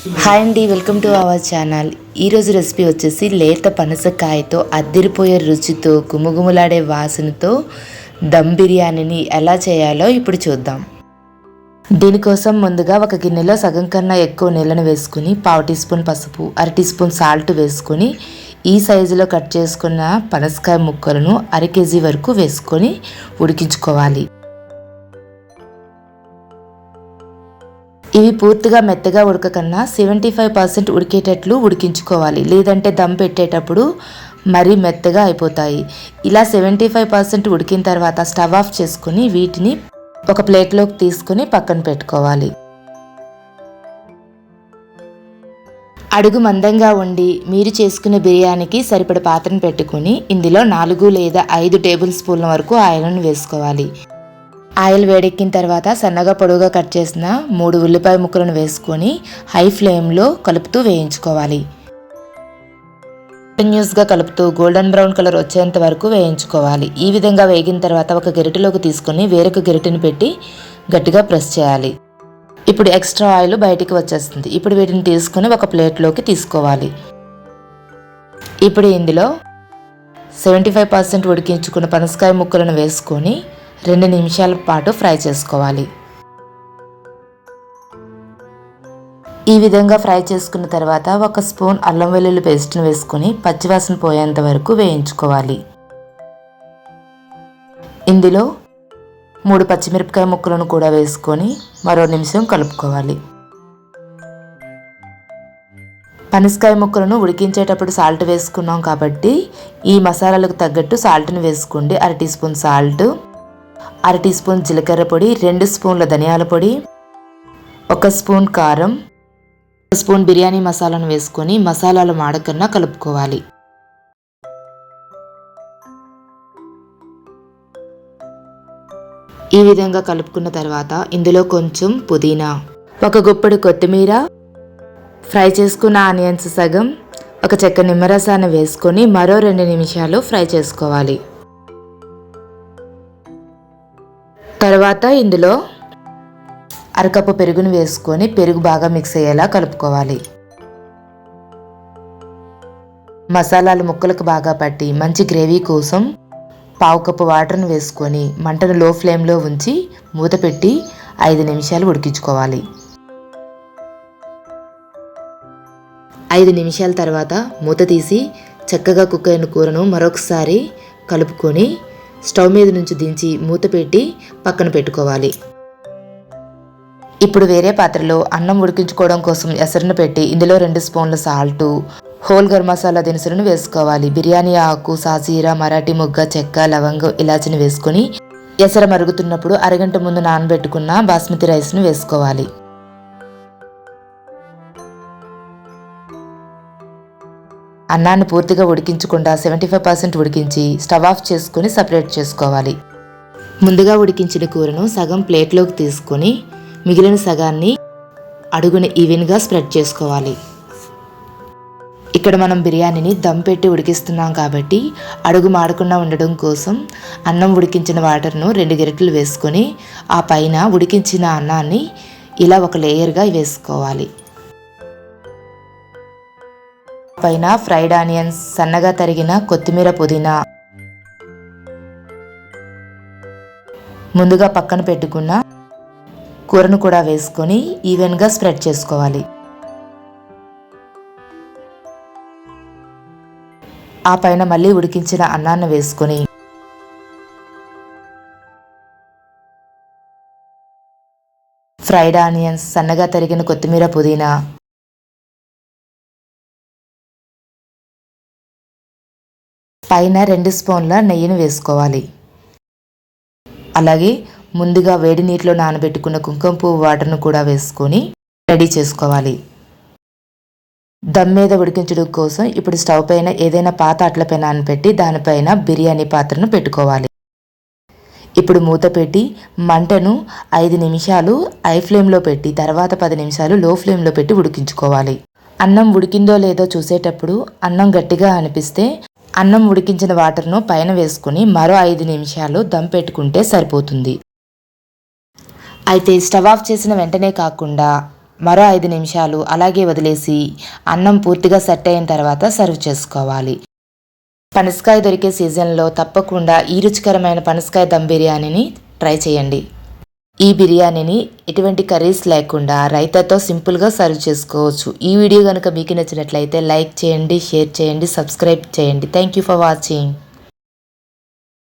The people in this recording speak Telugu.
హాయ్ అండి వెల్కమ్ టు అవర్ ఛానల్. ఈరోజు రెసిపీ వచ్చేసి లేత పనసకాయతో అద్దిరిపోయే రుచితో గుమగుమలాడే వాసనతో దమ్ బిర్యానీని ఎలా చేయాలో ఇప్పుడు చూద్దాం. దీనికోసం ముందుగా ఒక గిన్నెలో సగం కన్నా ఎక్కువ నీళ్ళను వేసుకుని పావు టీ స్పూన్ పసుపు అర టీ స్పూన్ సాల్ట్ వేసుకొని ఈ సైజులో కట్ చేసుకున్న పనసకాయ ముక్కలను అర కేజీ వరకు వేసుకొని ఉడికించుకోవాలి. ఇవి పూర్తిగా మెత్తగా ఉడకకన్నా సెవెంటీ ఫైవ్ పర్సెంట్ ఉడికేటట్లు ఉడికించుకోవాలి. లేదంటే దమ్ పెట్టేటప్పుడు మరీ మెత్తగా అయిపోతాయి. ఇలా సెవెంటీ ఫైవ్ పర్సెంట్ ఉడికిన తర్వాత స్టవ్ ఆఫ్ చేసుకుని వీటిని ఒక ప్లేట్లోకి తీసుకుని పక్కన పెట్టుకోవాలి. అడుగు మందంగా ఉండి మీరు చేసుకునే బిర్యానీకి సరిపడ పాత్రను పెట్టుకుని ఇందులో నాలుగు లేదా ఐదు టేబుల్ స్పూన్ల వరకు ఆయిల్ను వేసుకోవాలి. ఆయిల్ వేడెక్కిన తర్వాత సన్నగా పొడవుగా కట్ చేసిన మూడు ఉల్లిపాయ ముక్కలను వేసుకొని హై ఫ్లేమ్లో కలుపుతూ వేయించుకోవాలి. కంటిన్యూస్గా కలుపుతూ గోల్డెన్ బ్రౌన్ కలర్ వచ్చేంత వరకు వేయించుకోవాలి. ఈ విధంగా వేగిన తర్వాత ఒక గెరిటిలోకి తీసుకొని వేరొక గెరిటిని పెట్టి గట్టిగా ప్రెస్ చేయాలి. ఇప్పుడు ఎక్స్ట్రా ఆయిల్ బయటికి వచ్చేస్తుంది. ఇప్పుడు వీటిని తీసుకొని ఒక ప్లేట్లోకి తీసుకోవాలి. ఇప్పుడు ఇందులో సెవెంటీ ఫైవ్ పర్సెంట్ ఉడికించుకున్న పనసకాయ ముక్కలను వేసుకొని రెండు నిమిషాల పాటు ఫ్రై చేసుకోవాలి. ఈ విధంగా ఫ్రై చేసుకున్న తర్వాత ఒక స్పూన్ అల్లం వెల్లుల్లి పేస్ట్ను వేసుకుని పచ్చివాసన పోయేంత వరకు వేయించుకోవాలి. ఇందులో మూడు పచ్చిమిరపకాయ ముక్కలను కూడా వేసుకొని మరో నిమిషం కలుపుకోవాలి. పనసకాయ ముక్కలను ఉడికించేటప్పుడు సాల్ట్ వేసుకున్నాం కాబట్టి ఈ మసాలాలకు తగ్గట్టు సాల్ట్ని వేసుకోండి. అర టీ స్పూన్ సాల్ట్ అర టీ స్పూన్ జీలకర్ర పొడి రెండు స్పూన్ల ధనియాల పొడి ఒక స్పూన్ కారం ఒక స్పూన్ బిర్యానీ మసాలాను వేసుకొని మసాలాలు మాడకన్నా కలుపుకోవాలి. ఈ విధంగా కలుపుకున్న తర్వాత ఇందులో కొంచెం పుదీనా ఒక గుప్పడి కొత్తిమీర ఫ్రై చేసుకున్న ఆనియన్స్ సగం ఒక చెక్క నిమ్మరసాన్ని వేసుకొని మరో రెండు నిమిషాలు ఫ్రై చేసుకోవాలి. తర్వాత ఇందులో అరకప్పు పెరుగును వేసుకొని పెరుగు బాగా మిక్స్ అయ్యేలా కలుపుకోవాలి. మసాలాలు ముక్కలకు బాగా పట్టి మంచి గ్రేవీ కోసం పావు కప్పు వాటర్ను వేసుకొని మంటను లో ఫ్లేమ్లో ఉంచి మూత పెట్టి ఐదు నిమిషాలు ఉడికించుకోవాలి. ఐదు నిమిషాల తర్వాత మూత తీసి చక్కగా కుక్ అయిన కూరను మరొకసారి కలుపుకొని స్టవ్ మీద నుంచి దించి మూత పెట్టి పక్కన పెట్టుకోవాలి. ఇప్పుడు వేరే పాత్రలో అన్నం ఉడికించుకోవడం కోసం ఎసరును పెట్టి ఇందులో రెండు స్పూన్ల సాల్టు హోల్ గరం మసాలా దినుసులను వేసుకోవాలి. బిర్యానీ ఆకు సాజీరా మరాఠీ ముగ్గ చెక్క లవంగం ఇలాచిని వేసుకొని ఎసర మరుగుతున్నప్పుడు అరగంట ముందు నానబెట్టుకున్న బాస్మతి రైస్ను వేసుకోవాలి. అన్నాన్ని పూర్తిగా ఉడికించకుండా సెవెంటీ ఫైవ్ పర్సెంట్ ఉడికించి స్టవ్ ఆఫ్ చేసుకొని సపరేట్ చేసుకోవాలి. ముందుగా ఉడికించిన కూరను సగం ప్లేట్లోకి తీసుకొని మిగిలిన సగాన్ని అడుగుని ఈవెన్గా స్ప్రెడ్ చేసుకోవాలి. ఇక్కడ మనం బిర్యానీని దమ్ పెట్టి ఉడికిస్తున్నాం కాబట్టి అడుగు మాడకుండా ఉండడం కోసం అన్నం ఉడికించిన వాటర్ను రెండు గరిటెలు వేసుకొని ఆ పైన ఉడికించిన అన్నాన్ని ఇలా ఒక లేయర్గా వేసుకోవాలి. పైన ఫ్రైడ్ ఆనియన్స్ సన్నగా తరిగిన కొత్తిమీర పుదీనా. ముందుగా పక్కన పెట్టుకున్న కూరను కూడా వేసుకొని ఈవెన్గా స్ప్రెడ్ చేసుకోవాలి. ఆ పైన మళ్ళీ ఉడికించిన అన్నాన్ని వేసుకొని ఫ్రైడ్ ఆనియన్స్ సన్నగా తరిగిన కొత్తిమీర పుదీనా పైన రెండు స్పూన్ల నెయ్యిని వేసుకోవాలి. అలాగే ముందుగా వేడి నీటిలో నానబెట్టుకున్న కుంకుమ పువ్వు వాటర్ను కూడా వేసుకొని రెడీ చేసుకోవాలి. దమ్ మీద ఉడికించడం కోసం ఇప్పుడు స్టవ్ పైన ఏదైనా పాత అట్ల పెనాన్ని పెట్టి దానిపైన బిర్యానీ పాత్రను పెట్టుకోవాలి. ఇప్పుడు మూత పెట్టి మంటను ఐదు నిమిషాలు ఐ ఫ్లేమ్లో పెట్టి తర్వాత పది నిమిషాలు లో ఫ్లేమ్లో పెట్టి ఉడికించుకోవాలి. అన్నం ఉడికిందో లేదో చూసేటప్పుడు అన్నం గట్టిగా అనిపిస్తే అన్నం ఉడికించిన వాటర్ను పైన వేసుకుని మరో ఐదు నిమిషాలు దమ్ పెట్టుకుంటే సరిపోతుంది. అయితే స్టవ్ ఆఫ్ చేసిన వెంటనే కాకుండా మరో ఐదు నిమిషాలు అలాగే వదిలేసి అన్నం పూర్తిగా సెట్ అయిన తర్వాత సర్వ్ చేసుకోవాలి. పనసకాయ దొరికే సీజన్లో తప్పకుండా ఈ రుచికరమైన పనసకాయ దమ్ బిర్యానీని ట్రై చేయండి. ఈ బిర్యానీని ఎటువంటి కర్రీస్ లేకుండా రైతాతో సింపుల్గా సర్వ్ చేసుకోవచ్చు. ఈ వీడియో కనుక మీకు నచ్చినట్లయితే లైక్ చేయండి షేర్ చేయండి సబ్స్క్రైబ్ చేయండి. Thank you for watching